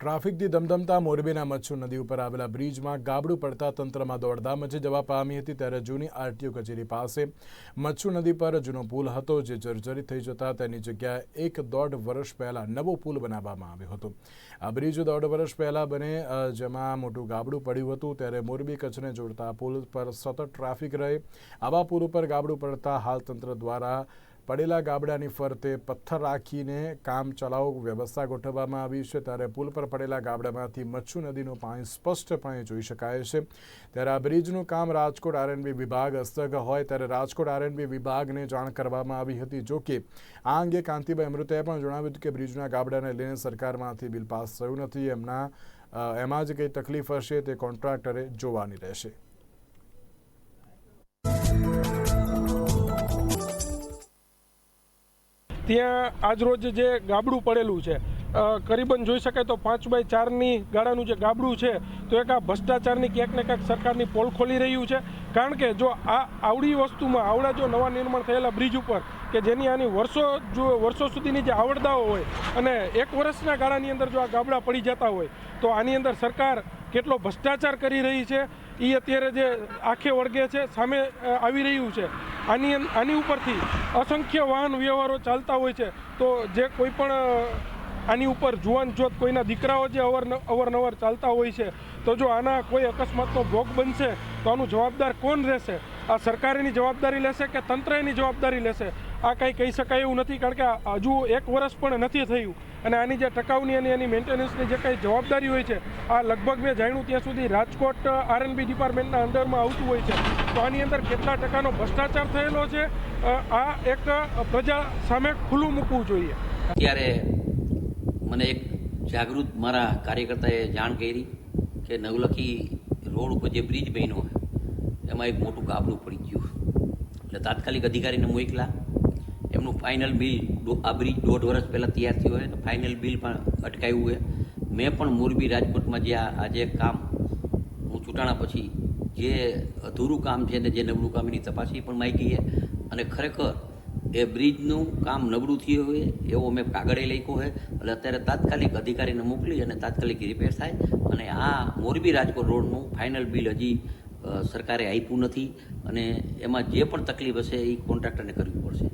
ટ્રાફિકથી ધમધમતા મોરબીના મચ્છુ નદી ઉપર આવેલા બ્રિજમાં ગાબડું પડતા તંત્રમાં દોડધામ મચી જવા પામી હતી ત્યારે જૂની આરટીઓ કચેરી પાસે મચ્છુ નદી પર જૂનો પુલ હતો જે જર્જરિત થઈ જતા તેની જગ્યાએ એક દોઢ વર્ષ પહેલા નવો પુલ બનાવવામાં આવ્યો હતો. આ બ્રિજ દોઢ વર્ષ પહેલા બને જેમાં મોટું ગાબડું પડ્યું હતું ત્યારે મોરબી કચ્છને જોડતા પુલ પર સતત ટ્રાફિક રહે. આવા પુલ ઉપર ગાબડું પડતા હાલ તંત્ર દ્વારા પડેલા ગાબડાની ફરતે પથ્થર રાખીને કામ ચલાવ વ્યવસ્થા ગોઠવવામાં આવી છે. ત્યારે પુલ પર પડેલા ગાબડામાંથી મચ્છુ નદીનું પાણી સ્પષ્ટપણે જોઈ શકાય છે. ત્યારે આ બ્રિજનું કામ રાજકોટ આરએનબી વિભાગ હસ્તક હોય ત્યારે રાજકોટ આરએનબી વિભાગને જાણ કરવામાં આવી હતી. જો કે આ અંગે કાંતિભાઈ અમૃતાએ પણ જણાવ્યું હતું કે બ્રિજના ગાબડાને લઈને સરકારમાંથી બિલ પાસ થયું નથી. એમના એમાં જ કંઈ તકલીફ હશે તે કોન્ટ્રાક્ટરે જોવાની રહેશે. ત્યાં આજરોજ જે ગાબડું પડેલું છે કરીબન જોઈ શકાય તો પાંચ બાય ચારની ગાળાનું જે ગાબડું છે, તો એક આ ભ્રષ્ટાચારની ક્યાંક ને ક્યાંક સરકારની પોલ ખોલી રહ્યું છે. કારણ કે જો આ આવડી વસ્તુમાં આવડા જો નવા નિર્માણ થયેલા બ્રિજ ઉપર, કે જેની આની વર્ષો જો વર્ષો સુધીની જે આવડદાઓ હોય, અને એક વર્ષના ગાળાની અંદર જો આ ગાબડા પડી જતા હોય, તો આની અંદર સરકાર કેટલો ભ્રષ્ટાચાર કરી રહી છે એ અત્યારે જે આંખે વળગે છે, સામે આવી રહ્યું છે. આની આની ઉપરથી અસંખ્ય વાહન વ્યવહારો ચાલતા હોય છે. તો જે કોઈ પણ આની ઉપર જુવાન જોત કોઈના દીકરાઓ જે અવર, અવરનવર ચાલતા હોય છે, તો જો આના કોઈ અકસ્માતનો ભોગ બનશે, તો આનું જવાબદાર કોણ રહેશે? આ સરકારની જવાબદારી લેશે કે તંત્ર એની જવાબદારી લેશે? આ કંઈ કહી શકાય એવું નથી, કારણ કે હજુ એક વર્ષ પણ નથી થયું. અને આની જે ટકાઉની અને એની મેન્ટેનન્સની જે કંઈ જવાબદારી હોય છે, આ લગભગ મેં જાણ્યું ત્યાં સુધી રાજકોટ આરએનબી ડિપાર્ટમેન્ટના અંડરમાં આવતું હોય છે. તો આની અંદર કેટલા ટકાનો ભ્રષ્ટાચાર થયેલો છે આ એક પ્રજા સામે ખુલ્લું મૂકવું જોઈએ. ત્યારે મને એક જાગૃત મારા કાર્યકર્તાએ જાણ કરી કે નવલખી રોડ ઉપર જે બ્રિજ બન્યો, એમાં એક મોટું ગાબડું પડી ગયું. એટલે તાત્કાલિક અધિકારીને મોકલા એમનું ફાઇનલ બિલ આ બ્રિજ દોઢ વર્ષ પહેલાં તૈયાર થયું હોય તો ફાઇનલ બિલ પણ અટકાવ્યું છે મેં પણ મોરબી રાજકોટમાં જે આ આજે કામ, હું ચૂંટાણા પછી જે અધૂરું કામ છે ને જે નબળું કામ એની તપાસી પણ માગી છે. અને ખરેખર એ બ્રિજનું કામ નબળું થયું હોય એવો મેં કાગળે લખ્યો છે એટલે અત્યારે તાત્કાલિક અધિકારીને મોકલી અને તાત્કાલિક રિપેર થાય. અને આ મોરબી રાજકોટ રોડનું ફાઇનલ બિલ હજી સરકારે આપ્યું નથી. અને એમાં જે પણ તકલીફ હશે એ કોન્ટ્રાક્ટરને કરવી પડશે.